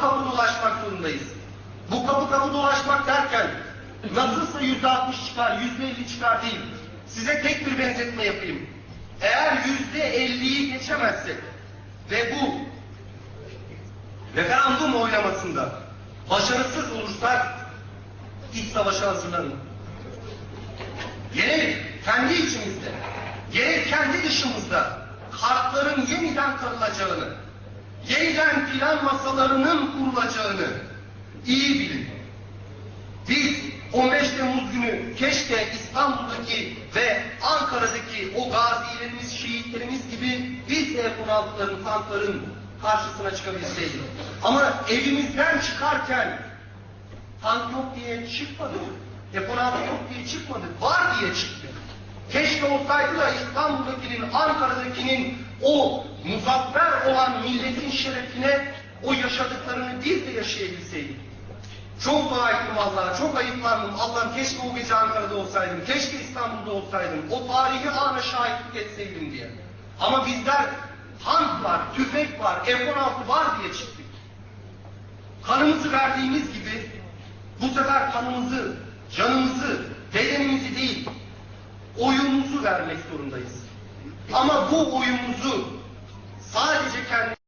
kapı kapı dolaşmak zorundayız. Bu kapı kapı dolaşmak derken nasılsa yüzde altmış çıkar, yüzde elli çıkar değil. Size tek bir benzetme yapayım. Eğer yüzde elliyi geçemezsek ve bu referandum oylamasında başarısız olursak iç savaşa hazırlanın. Gerek kendi içimizde, gerek kendi dışımızda kartların yeniden karılacağını, yeniden plan masalarının kurulacağını iyi bilin. Biz 15 Temmuz günü keşke İstanbul'daki ve Ankara'daki o gazilerimiz, şehitlerimiz gibi biz de F-16'ların, tankların karşısına çıkabilseydik. Ama evimizden çıkarken tank yok diye çıkmadık. F-16 yok diye çıkmadık. Var diye çıktık. Keşke olsaydı da İstanbul'dakinin, Ankara'dakinin o muzaffer olan milletin şerefine o yaşadıklarını biz de yaşayabilseydik. Çok ettim Allah'a, çok ayıplandım. Allah'ım keşke o gece Ankara'da olsaydım, keşke İstanbul'da olsaydım, o tarihi ana şahitlik etseydim diye. Ama bizler tank var, tüfek var, F-16 var diye çıktık. Kanımızı verdiğimiz gibi bu sefer kanımızı, vermek zorundayız. Ama bu oyunumuzu sadece kendi